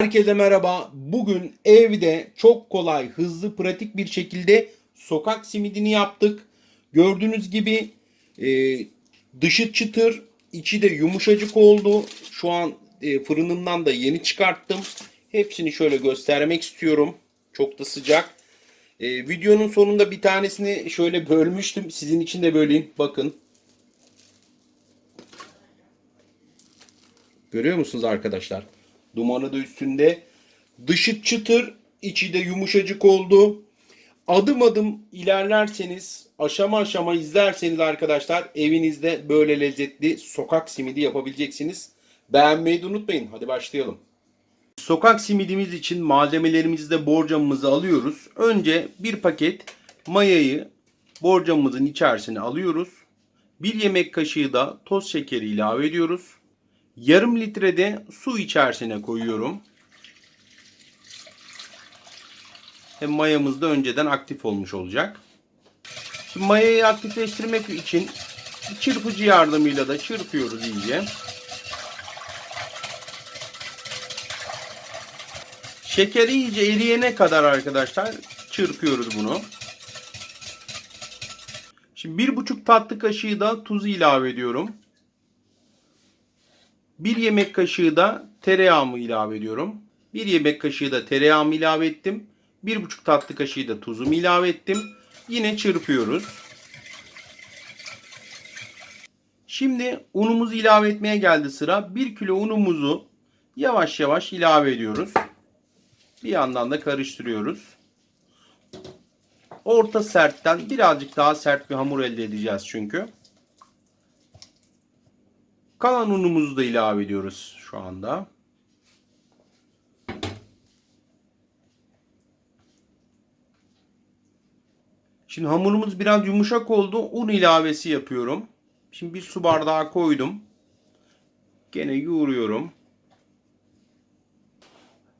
Herkese merhaba. Bugün evde çok kolay, hızlı, pratik bir şekilde sokak simidini yaptık. Gördüğünüz gibi e, dışı çıtır, içi de yumuşacık oldu. Şu an e, fırınımdan da yeni çıkarttım. Hepsini şöyle göstermek istiyorum. Çok da sıcak. E, videonun sonunda bir tanesini şöyle bölmüştüm. Sizin için de böleyim. Bakın. Görüyor musunuz arkadaşlar? Dumanı da üstünde. Dışı çıtır, içi de yumuşacık oldu. Adım adım ilerlerseniz, aşama aşama izlerseniz arkadaşlar evinizde böyle lezzetli sokak simidi yapabileceksiniz. Beğenmeyi de unutmayın. Hadi başlayalım. Sokak simidimiz için malzemelerimizi de borcamımızı alıyoruz. Önce bir paket mayayı borcamımızın içerisine alıyoruz. Bir yemek kaşığı da toz şekeri ilave ediyoruz. Yarım litrede su içerisine koyuyorum. Hem mayamız da önceden aktif olmuş olacak. Şimdi mayayı aktifleştirmek için çırpıcı yardımıyla da çırpıyoruz iyice. Şeker iyice eriyene kadar arkadaşlar çırpıyoruz bunu. Şimdi bir buçuk tatlı kaşığı da tuz ilave ediyorum. Bir yemek kaşığı da tereyağımı ilave ediyorum. Bir yemek kaşığı da tereyağımı ilave ettim. Bir buçuk tatlı kaşığı da tuzumu ilave ettim. Yine çırpıyoruz. Şimdi unumuzu ilave etmeye geldi sıra. 1 kilo unumuzu yavaş yavaş ilave ediyoruz. Bir yandan da karıştırıyoruz. Orta sertten birazcık daha sert bir hamur elde edeceğiz çünkü. Kalan unumuzu da ilave ediyoruz şu anda. Şimdi hamurumuz biraz yumuşak oldu. Un ilavesi yapıyorum. Şimdi bir su bardağı koydum. Gene yoğuruyorum.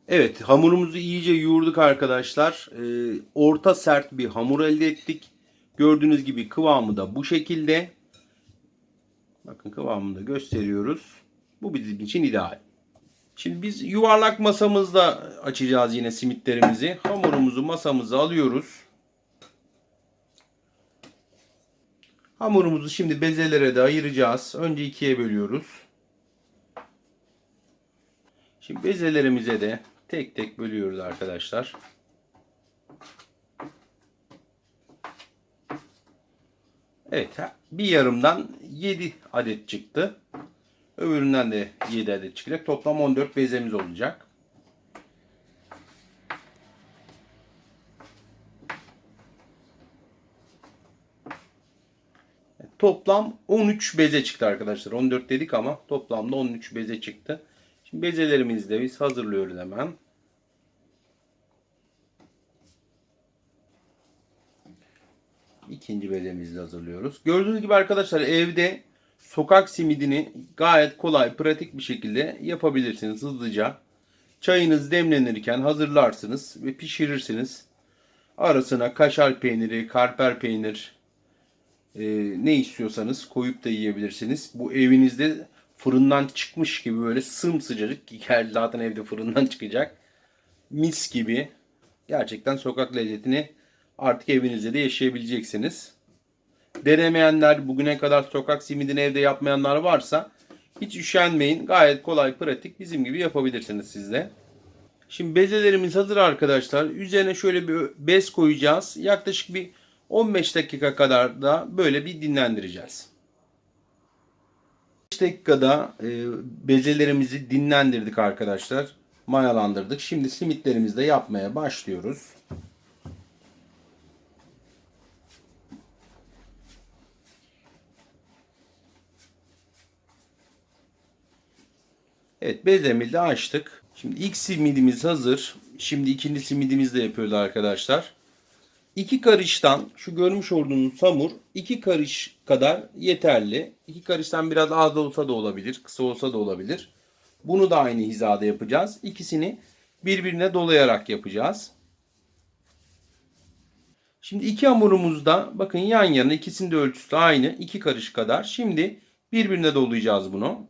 Evet hamurumuzu iyice yoğurduk arkadaşlar. Ee, orta sert bir hamur elde ettik. Gördüğünüz gibi kıvamı da bu şekilde. Bakın kıvamını da gösteriyoruz. Bu bizim için ideal. Şimdi biz yuvarlak masamızda açacağız yine simitlerimizi. Hamurumuzu masamıza alıyoruz. Hamurumuzu şimdi bezelere de ayıracağız. Önce ikiye bölüyoruz. Şimdi bezelerimize de tek tek bölüyoruz arkadaşlar. Evet bir yarımdan 7 adet çıktı. Öbüründen de 7 adet çıkacak. Toplam 14 bezemiz olacak. Toplam 13 beze çıktı arkadaşlar. 14 dedik ama toplamda 13 beze çıktı. Şimdi bezelerimizi de biz hazırlıyoruz hemen. İkinci bezemizi hazırlıyoruz. Gördüğünüz gibi arkadaşlar evde sokak simidini gayet kolay, pratik bir şekilde yapabilirsiniz hızlıca. Çayınız demlenirken hazırlarsınız ve pişirirsiniz. Arasına kaşar peyniri, karper peynir e, ne istiyorsanız koyup da yiyebilirsiniz. Bu evinizde fırından çıkmış gibi böyle sımsıcacık ki zaten evde fırından çıkacak. Mis gibi. Gerçekten sokak lezzetini artık evinizde de yaşayabileceksiniz. Denemeyenler, bugüne kadar sokak simidini evde yapmayanlar varsa hiç üşenmeyin. Gayet kolay, pratik bizim gibi yapabilirsiniz siz de. Şimdi bezelerimiz hazır arkadaşlar. Üzerine şöyle bir bez koyacağız. Yaklaşık bir 15 dakika kadar da böyle bir dinlendireceğiz. 5 dakikada e, bezelerimizi dinlendirdik arkadaşlar. Mayalandırdık. Şimdi simitlerimizi de yapmaya başlıyoruz. Evet bezemizi de açtık. Şimdi ilk simidimiz hazır. Şimdi ikinci simidimizi de yapıyoruz arkadaşlar. İki karıştan şu görmüş olduğunuz hamur iki karış kadar yeterli. İki karıştan biraz az olsa da olabilir. Kısa olsa da olabilir. Bunu da aynı hizada yapacağız. İkisini birbirine dolayarak yapacağız. Şimdi iki hamurumuzda bakın yan yana ikisinin de ölçüsü aynı. iki karış kadar. Şimdi birbirine dolayacağız bunu.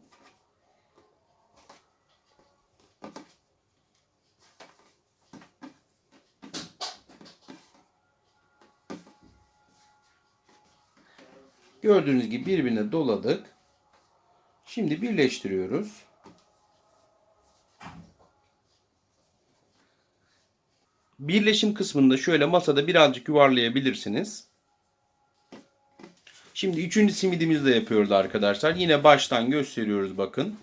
Gördüğünüz gibi birbirine doladık. Şimdi birleştiriyoruz. Birleşim kısmında şöyle masada birazcık yuvarlayabilirsiniz. Şimdi üçüncü simidimizi de yapıyoruz arkadaşlar. Yine baştan gösteriyoruz bakın.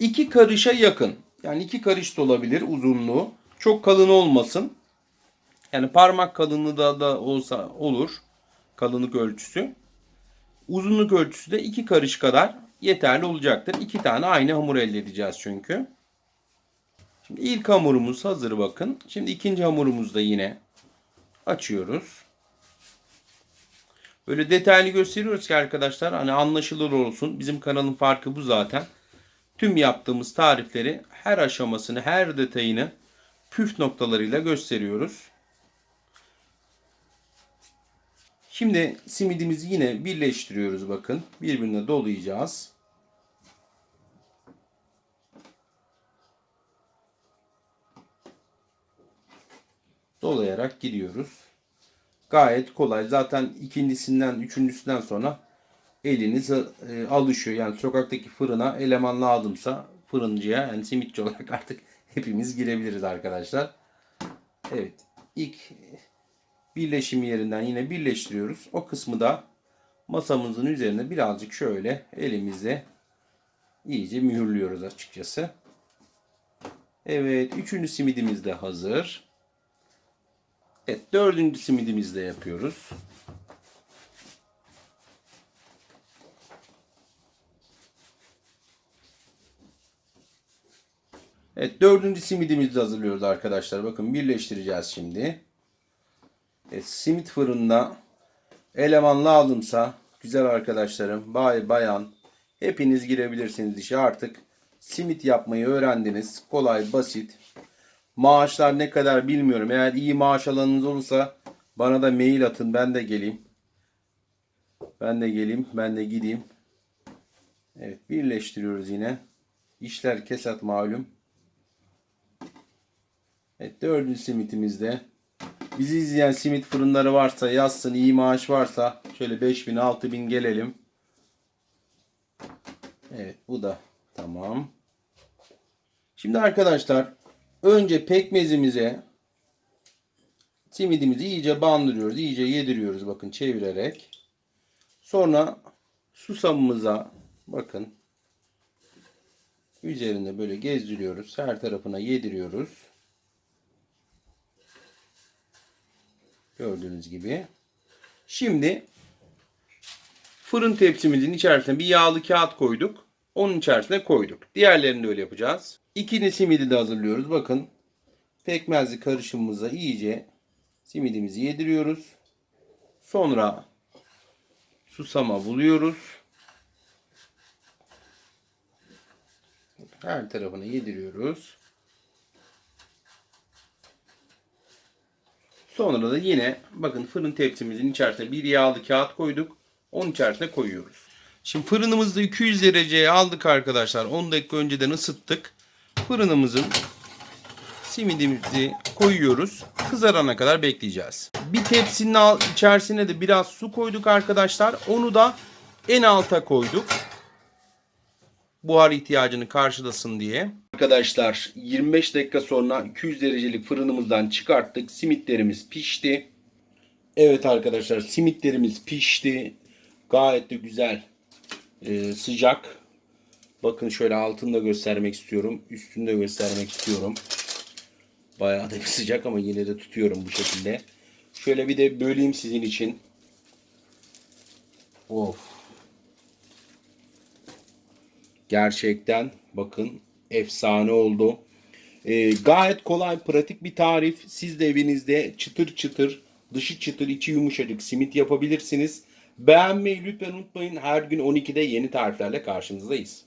İki karışa yakın. Yani iki karış da olabilir uzunluğu. Çok kalın olmasın. Yani parmak kalınlığı da, da olsa olur. Kalınlık ölçüsü. Uzunluk ölçüsü de iki karış kadar yeterli olacaktır. İki tane aynı hamur elde edeceğiz çünkü. Şimdi ilk hamurumuz hazır bakın. Şimdi ikinci hamurumuzu da yine açıyoruz. Böyle detaylı gösteriyoruz ki arkadaşlar hani anlaşılır olsun. Bizim kanalın farkı bu zaten. Tüm yaptığımız tarifleri her aşamasını, her detayını püf noktalarıyla gösteriyoruz. Şimdi simidimizi yine birleştiriyoruz bakın. Birbirine dolayacağız. Dolayarak gidiyoruz. Gayet kolay. Zaten ikincisinden, üçüncüsünden sonra eliniz e, alışıyor. Yani sokaktaki fırına eleman lazımsa fırıncıya yani simitçi olarak artık hepimiz girebiliriz arkadaşlar. Evet. ilk birleşim yerinden yine birleştiriyoruz. O kısmı da masamızın üzerine birazcık şöyle elimizle iyice mühürlüyoruz açıkçası. Evet. Üçüncü simidimiz de hazır. Evet. Dördüncü simidimizi de yapıyoruz. Evet. Dördüncü simidimizi de hazırlıyoruz arkadaşlar. Bakın birleştireceğiz şimdi. Evet, simit fırında eleman lazımsa güzel arkadaşlarım, bay bayan hepiniz girebilirsiniz işe artık. Simit yapmayı öğrendiniz. Kolay, basit. Maaşlar ne kadar bilmiyorum. Eğer iyi maaş alanınız olursa bana da mail atın. Ben de geleyim. Ben de geleyim. Ben de gideyim. Evet birleştiriyoruz yine. İşler kesat malum. Evet dördüncü simitimizde. Bizi izleyen simit fırınları varsa yazsın iyi maaş varsa şöyle 5000 6000 gelelim. Evet bu da tamam. Şimdi arkadaşlar önce pekmezimize simidimizi iyice bandırıyoruz. iyice yediriyoruz bakın çevirerek. Sonra susamımıza bakın üzerinde böyle gezdiriyoruz. Her tarafına yediriyoruz. Gördüğünüz gibi. Şimdi fırın tepsimizin içerisine bir yağlı kağıt koyduk. Onun içerisine koyduk. Diğerlerini de öyle yapacağız. İkinci simidi de hazırlıyoruz. Bakın pekmezli karışımımıza iyice simidimizi yediriyoruz. Sonra susama buluyoruz. Her tarafına yediriyoruz. Sonra da yine bakın fırın tepsimizin içerisine bir yağlı kağıt koyduk. Onun içerisine koyuyoruz. Şimdi fırınımızda 200 dereceye aldık arkadaşlar. 10 dakika önceden ısıttık. Fırınımızın simidimizi koyuyoruz. Kızarana kadar bekleyeceğiz. Bir tepsinin içerisine de biraz su koyduk arkadaşlar. Onu da en alta koyduk. Buhar ihtiyacını karşılasın diye. Arkadaşlar 25 dakika sonra 200 derecelik fırınımızdan çıkarttık. Simitlerimiz pişti. Evet arkadaşlar simitlerimiz pişti. Gayet de güzel e, sıcak. Bakın şöyle altını da göstermek istiyorum. Üstünü de göstermek istiyorum. Bayağı da bir sıcak ama yine de tutuyorum bu şekilde. Şöyle bir de böleyim sizin için. Of. Gerçekten bakın efsane oldu. Ee, gayet kolay, pratik bir tarif. Siz de evinizde çıtır çıtır, dışı çıtır, içi yumuşacık simit yapabilirsiniz. Beğenmeyi lütfen unutmayın. Her gün 12'de yeni tariflerle karşınızdayız.